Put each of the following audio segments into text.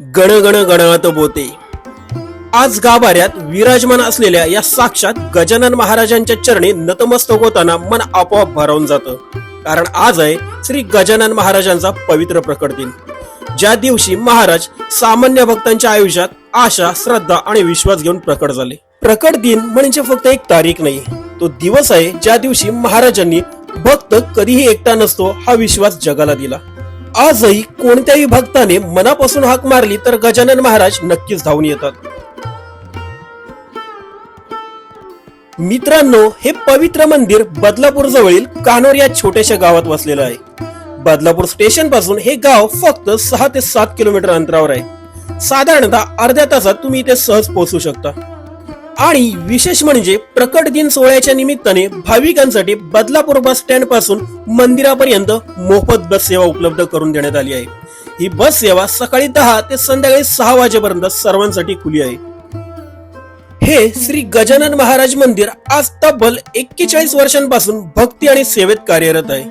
गण गण गणत बोते. आज गाभाऱ्यात विराजमान असलेल्या या साक्षात गजानन महाराजांच्या चरणी नतमस्तक होताना मन आपोआप भरावून जातं. कारण आज आहे श्री गजानन महाराजांचा पवित्र प्रकट दिन. ज्या दिवशी महाराज सामान्य भक्तांच्या आयुष्यात आशा श्रद्धा आणि विश्वास घेऊन प्रकट झाले. प्रकट दिन म्हणजे फक्त एक तारीख नाही तो दिवस आहे ज्या दिवशी महाराजांनी भक्त कधीही एकटा नसतो हा विश्वास जगाला दिला. आजही कोणत्याही भक्ताने मनापासून हाक मारली तर गजानन महाराज नक्कीच धावून येतात. मित्रांनो हे पवित्र मंदिर बदलापूर जवळील कानोर या छोट्याशा गावात वसलेलं आहे. बदलापूर स्टेशनपासून हे गाव फक्त सहा ते सात किलोमीटर अंतरावर आहे. साधारणतः अर्ध्या तासात तुम्ही इथे सहज पोहोचू शकता. आणि विशेष म्हणजे प्रकट दिन सोहळ्याच्या निमित्ताने भाविकांसाठी बदलापूर बस स्टँडपासून मंदिरापर्यंत मोफत बस सेवा उपलब्ध करून देण्यात आली आहे. ही बस सेवा सकाळी दहा ते संध्याकाळी सहा वाजेपर्यंत सर्वांसाठी खुली आहे. हे श्री गजानन महाराज मंदिर आज तब्बल एक्केचाळीस वर्षांपासून भक्ती आणि सेवेत कार्यरत आहे.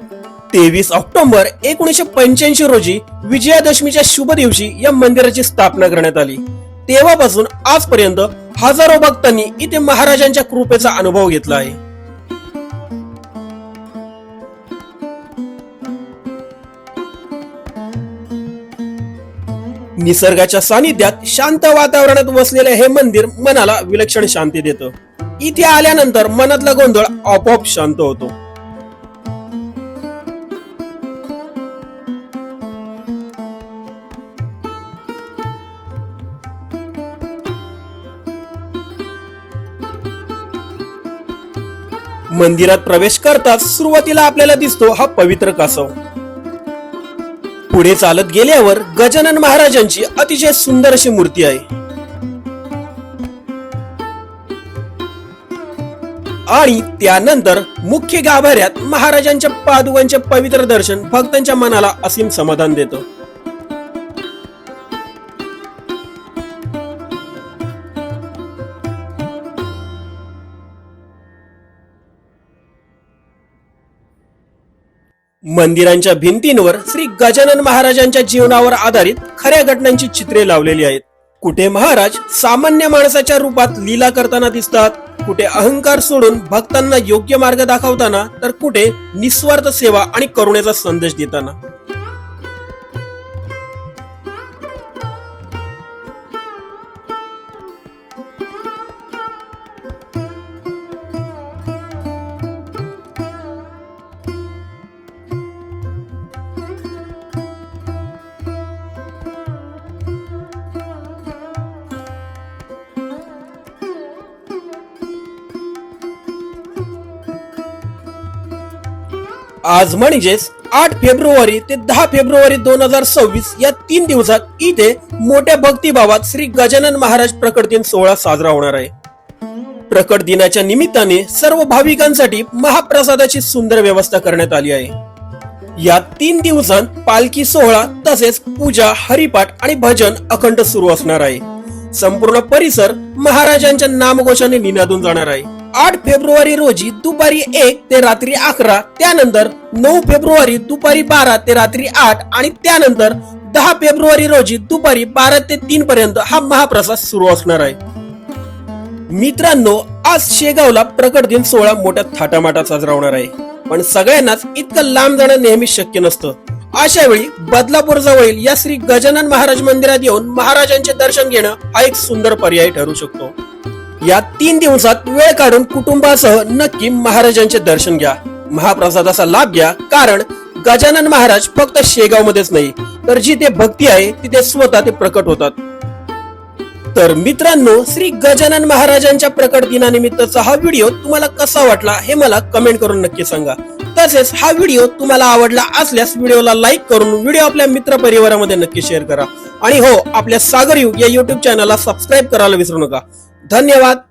तेवीस ऑक्टोबर एकोणीसशे पंच्याऐंशी रोजी विजयादशमीच्या शुभ दिवशी या मंदिराची स्थापना करण्यात आली. तेव्हापासून आजपर्यंत हजारो भक्तांनी इथे महाराजांच्या कृपेचा अनुभव घेतला आहे. निसर्गाच्या सानिध्यात शांत वातावरणात वसलेले हे मंदिर मनाला विलक्षण शांती देतं. इथे आल्यानंतर मनातला गोंधळ आपोआप शांत होतो. मंदिरात प्रवेश करताच सुरुवातीला आपल्याला दिसतो हा पवित्र कासव. पुढे चालत गेल्यावर गजानन महाराजांची अतिशय सुंदर अशी मूर्ती आहे. आणि त्यानंतर मुख्य गाभाऱ्यात महाराजांच्या पादुकांचे पवित्र दर्शन भक्तांच्या मनाला असीम समाधान देतं. मंदिरांच्या भिंतींवर श्री गजानन महाराजांच्या जीवनावर आधारित खऱ्या घटनांची चित्रे लावलेली आहेत. कुठे महाराज सामान्य माणसाच्या रूपात लीला करताना दिसतात कुठे अहंकार सोडून भक्तांना योग्य मार्ग दाखवताना तर कुठे निस्वार्थ सेवा आणि करुणेचा संदेश देताना. आज म्हणजेच आठ फेब्रुवारी ते दहा फेब्रुवारी दोन हजार सव्वीस या तीन दिवसात इथे मोठ्या भक्तिभावात श्री गजानन महाराज प्रकट दिन सोहळा साजरा होणार आहे. प्रकट दिनाच्या निमित्ताने सर्व भाविकांसाठी महाप्रसादाची सुंदर व्यवस्था करण्यात आली आहे. या तीन दिवसांत पालखी सोहळा तसेच पूजा हरिपाठ आणि भजन अखंड सुरू असणार आहे. संपूर्ण परिसर महाराजांच्या नामघोषाने निनादून जाणार आहे. आठ फेब्रुवारी रोजी दुपारी एक ते रात्री अकरा त्यानंतर नऊ फेब्रुवारी दुपारी बारा ते रात्री आठ आणि त्यानंतर दहा फेब्रुवारी रोजी दुपारी बारा ते तीन पर्यंत हा महाप्रसाद सुरू असणार आहे. मित्रांनो आज शेगावला प्रकट दिन सोहळा मोठ्या थाटामाटात साजरा होणार आहे. पण सगळ्यांनाच इतकं लांब जाणं नेहमी शक्य नसतं. अशा वेळी बदलापूर जवळील या श्री गजानन महाराज मंदिरात येऊन महाराजांचे दर्शन घेणं हा एक सुंदर पर्याय ठरू शकतो. या तीन दिवसात वेळ काढून कुटुंबासह नक्की महाराजांचे दर्शन घ्या. महाप्रसादाचा लाभ घ्या कारण गजानन महाराज फक्त शेगाव मध्येच नाही तर जिथे भक्ती आहे तिथे स्वतः ते प्रकट होतात. तर मित्रांनो श्री गजानन महाराजांच्या प्रकट दिनानिमित्तचा हा व्हिडिओ तुम्हाला कसा वाटला हे मला कमेंट करून नक्की सांगा. तसेच हा व्हिडिओ तुम्हाला आवडला असल्यास व्हिडिओला लाईक करून व्हिडिओ आपल्या मित्र परिवारामध्ये नक्की शेअर करा. आणि हो आपल्या सागर युग या युट्यूब चॅनलला सबस्क्राईब करायला विसरू नका. ધન્યવાદ.